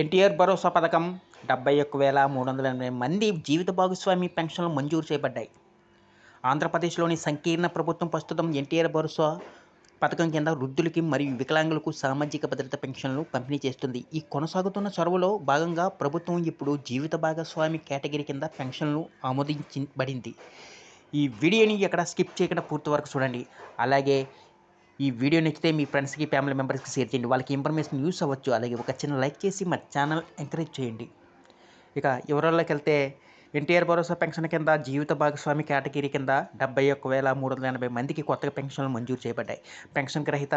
ఎన్టీఆర్ భరోసా పథకం డెబ్బై ఒక్క వేల మూడు వందల ఎనభై మంది జీవిత భాగస్వామి పెన్షన్లు మంజూరు చేయబడ్డాయి. ఆంధ్రప్రదేశ్లోని సంకీర్ణ ప్రభుత్వం ప్రస్తుతం ఎన్టీఆర్ భరోసా పథకం కింద వృద్ధులకి మరియు వికలాంగులకు సామాజిక భద్రత పెన్షన్లు పంపిణీ చేస్తుంది. ఈ కొనసాగుతున్న చొరవలో భాగంగా ప్రభుత్వం ఇప్పుడు జీవిత భాగస్వామి కేటగిరీ కింద పెన్షన్లు ఆమోదించబడింది. ఈ వీడియోని ఎక్కడ స్కిప్ చేయకుండా పూర్తి వరకు చూడండి. అలాగే ఈ వీడియో నచ్చితే మీ ఫ్రెండ్స్కి ఫ్యామిలీ మెంబర్స్కి షేర్ చేయండి. వాళ్ళకి ఇన్ఫర్మేషన్ యూస్ అవ్వచ్చు. అలాగే ఒక చిన్న లైక్ చేసి మా ఛానల్ ఎంకరేజ్ చేయండి. ఇక వివరాల్లోకి వెళ్తే ఎన్టీఆర్ భరోసా పెన్షన్ కింద జీవిత భాగస్వామి కేటగిరీ కింద డెబ్బై ఒక్క వేల మూడు వందల ఎనభై మందికి కొత్తగా పెన్షన్లు మంజూరు చేయబడ్డాయి. పెన్షన్ గ్రహీత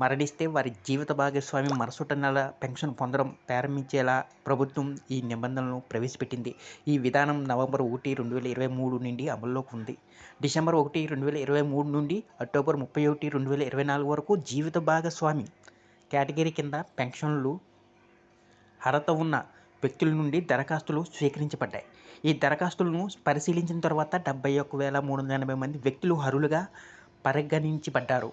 మరణిస్తే వారి జీవిత భాగస్వామి మరుసటి నెల పెన్షన్ పొందడం ప్రారంభించేలా ప్రభుత్వం ఈ నిబంధనలను ప్రవేశపెట్టింది. ఈ విధానం నవంబర్ ఒకటి రెండు వేల ఇరవై మూడు నుండి అమల్లోకి ఉంది. డిసెంబర్ ఒకటి రెండు వేల ఇరవై మూడు నుండి అక్టోబర్ ముప్పై ఒకటి రెండు వేల ఇరవై నాలుగు వరకు జీవిత భాగస్వామి కేటగిరీ కింద పెన్షన్లు అర్హత ఉన్న వ్యక్తుల నుండి దరఖాస్తులు స్వీకరించబడ్డాయి. ఈ దరఖాస్తులను పరిశీలించిన తర్వాత డెబ్బై ఒక్క వేల మూడు వందల ఎనభై మంది వ్యక్తులు అర్హులుగా పరిగణించబడ్డారు.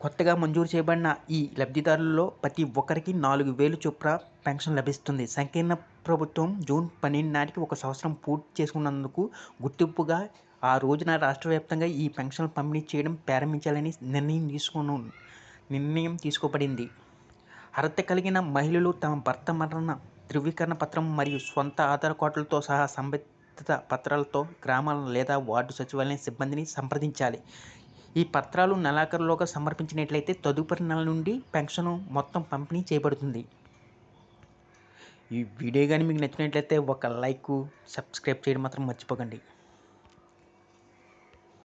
కొత్తగా మంజూరు చేయబడిన ఈ లబ్ధిదారుల్లో ప్రతి ఒక్కరికి నాలుగు వేలు చొప్పున పెన్షన్ లభిస్తుంది. సంకీర్ణ ప్రభుత్వం జూన్ పన్నెండు నాటికి ఒక సంవత్సరం పూర్తి చేసుకున్నందుకు గుర్తింపుగా ఆ రోజున రాష్ట్ర వ్యాప్తంగా ఈ పెన్షన్ పంపిణీ చేయడం ప్రారంభించాలని నిర్ణయం తీసుకును నిర్ణయం తీసుకోబడింది. అర్హత కలిగిన మహిళలు తమ భర్త మరణ ధృవీకరణ పత్రం మరియు సొంత ఆధార్ కార్డులతో సహా సంబంధిత పత్రాలతో గ్రామాల లేదా వార్డు సచివాలయం సిబ్బందిని సంప్రదించాలి. ఈ పత్రాలు నెలాఖరులోగా సమర్పించినట్లయితే తదుపరి నెల నుండి పెన్షన్ మొత్తం పంపిణీ చేయబడుతుంది. ఈ వీడియో కానీ మీకు నచ్చినట్లయితే ఒక లైక్ సబ్స్క్రైబ్ చేయడం మాత్రం మర్చిపోకండి.